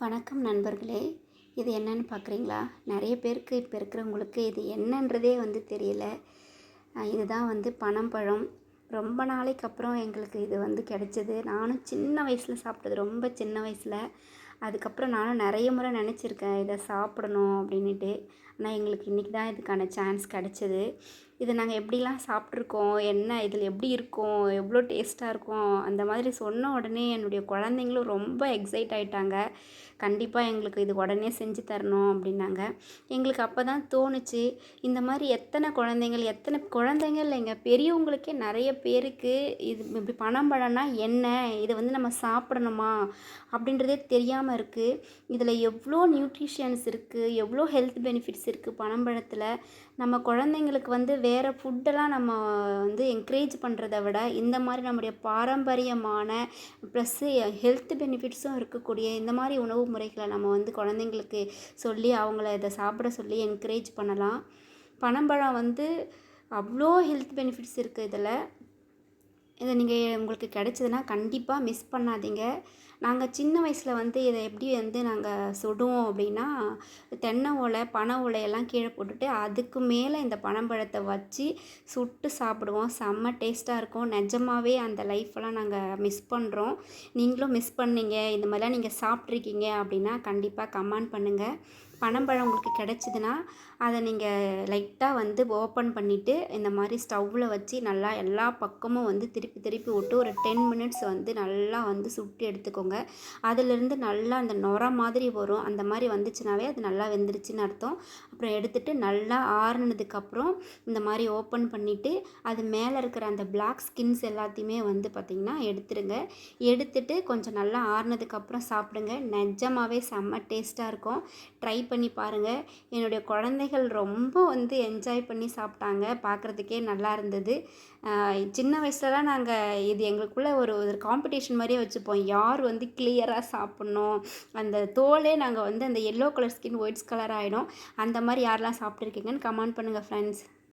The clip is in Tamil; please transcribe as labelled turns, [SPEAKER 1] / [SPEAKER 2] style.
[SPEAKER 1] வணக்கம் நண்பர்களே. இது என்னன்னு பார்க்குறீங்களா? நிறைய பேருக்கு இப்போ இருக்கிறவங்களுக்கு இது என்னன்றதே வந்து தெரியல. இதுதான் வந்து பனம்பழம் ரொம்ப நாளைக்கு அப்புறம் எங்களுக்கு இது வந்து கிடச்சிது. நானும் சின்ன வயசில் சாப்பிட்டது ரொம்ப சின்ன வயசில். அதுக்கப்புறம் நானும் நிறைய முறை நினச்சிருக்கேன் இதை சாப்பிடணும் அப்படின்ட்டு ஆனால் எங்களுக்கு இன்றைக்கி தான் இதுக்கான சான்ஸ் கிடச்சிது. இதை நாங்கள் எப்படிலாம் சாப்பிட்ருக்கோம் என்ன இதில் எப்படி இருக்கும்? எவ்வளோ டேஸ்ட்டாக இருக்கும்? அந்த மாதிரி சொன்ன உடனே என்னுடைய குழந்தைங்களும் ரொம்ப எக்ஸைட் ஆயிட்டாங்க. கண்டிப்பாக எங்களுக்கு இது உடனே செஞ்சு தரணும் அப்படின்னாங்க. எங்களுக்கு அப்போ தான் தோணுச்சு இந்த மாதிரி எத்தனை குழந்தைங்கள் எத்தனை குழந்தைங்க இல்லைங்க பெரியவங்களுக்கே நிறைய பேருக்கு இது இப்படி பனம்பழம்னா என்ன? இதை வந்து நம்ம சாப்பிடணுமா? அப்படின்றதே தெரியாமல் இருக்குது இதில் எவ்வளோ நியூட்ரிஷியன்ஸ் இருக்குது எவ்வளோ ஹெல்த் பெனிஃபிட்ஸ் இருக்குது பனம்பழத்தில் நம்ம குழந்தைங்களுக்கு வந்து வேறு ஃபுட்டெல்லாம் நம்ம வந்து என்கரேஜ் பண்ணுறத விட இந்த மாதிரி நம்முடைய பாரம்பரியமான ப்ளஸ்ஸு ஹெல்த் பெனிஃபிட்ஸும் இருக்கக்கூடிய இந்த மாதிரி உணவு முறைகளை நம்ம வந்து குழந்தைங்களுக்கு சொல்லி அவங்கள இதை சாப்பிட சொல்லி என்கரேஜ் பண்ணலாம். பனம்பழம் வந்து அவ்வளோ ஹெல்த் பெனிஃபிட்ஸ் இருக்குது இதில். இதை நீங்கள் உங்களுக்கு கிடைச்சதுன்னா கண்டிப்பாக மிஸ் பண்ணாதீங்க. நாங்கள் சின்ன வயசில் வந்து இதை எப்படி வந்து நாங்கள் சுடுவோம் அப்படின்னா தென்னை ஓலை பனை ஓலையெல்லாம் கீழே போட்டுட்டு அதுக்கு மேலே இந்த பனம்பழத்தை வச்சு சுட்டு சாப்பிடுவோம். செம்ம டேஸ்ட்டாக இருக்கும். நிஜமாகவே அந்த லைஃப்பெல்லாம் நாங்கள் மிஸ் பண்ணுறோம் நீங்களும் மிஸ் பண்ணீங்க. இந்த மாதிரிலாம் நீங்கள் சாப்பிட்ருக்கீங்க அப்படின்னா கண்டிப்பாக கமெண்ட் பண்ணுங்கள் பனம்பழம் உங்களுக்கு கிடச்சிதுன்னா அதை நீங்கள் லைட்டாக வந்து ஓப்பன் பண்ணிவிட்டு இந்த மாதிரி ஸ்டவ்வில் வச்சு நல்லா எல்லா பக்கமும் வந்து திருப்பி திருப்பி விட்டு ஒரு டென் மினிட்ஸ் வந்து நல்லா வந்து சுட்டு எடுத்துக்கோங்க. அதிலிருந்து நல்லா அந்த நுர மாதிரி வரும். அந்த மாதிரி வந்துச்சுனாவே அது நல்லா வெந்துருச்சுன்னு அர்த்தம். அப்புறம் எடுத்துகிட்டு நல்லா ஆறுனதுக்கப்புறம் இந்த மாதிரி ஓப்பன் பண்ணிவிட்டு அது மேலே இருக்கிற அந்த பிளாக் ஸ்கின்ஸ் எல்லாத்தையுமே வந்து பார்த்திங்கன்னா எடுத்துருங்க. எடுத்துட்டு கொஞ்சம் நல்லா ஆறுனதுக்கப்புறம் சாப்பிடுங்க. நிஜமாகவே செம்ம டேஸ்ட்டாக இருக்கும். ட்ரை பண்ணி பாருங்கள் என்னுடைய குழந்தைகள் ரொம்ப வந்து என்ஜாய் பண்ணி சாப்பிட்டாங்க. பார்க்குறதுக்கே நல்லா இருந்தது. சின்ன வயசுலலாம் நாங்கள் இது எங்களுக்குள்ளே ஒரு ஒரு காம்படிஷன் மாதிரியே வச்சுப்போம். யார் வந்து கிளியராக சாப்பிட்ணும்? அந்த தோலே நாங்கள் வந்து அந்த yellow colour skin whites colour ஆகிடும் அந்த மாதிரி யாரெல்லாம் சாப்பிட்ருக்கீங்கன்னு கமெண்ட் பண்ணுங்கள் ஃப்ரெண்ட்ஸ்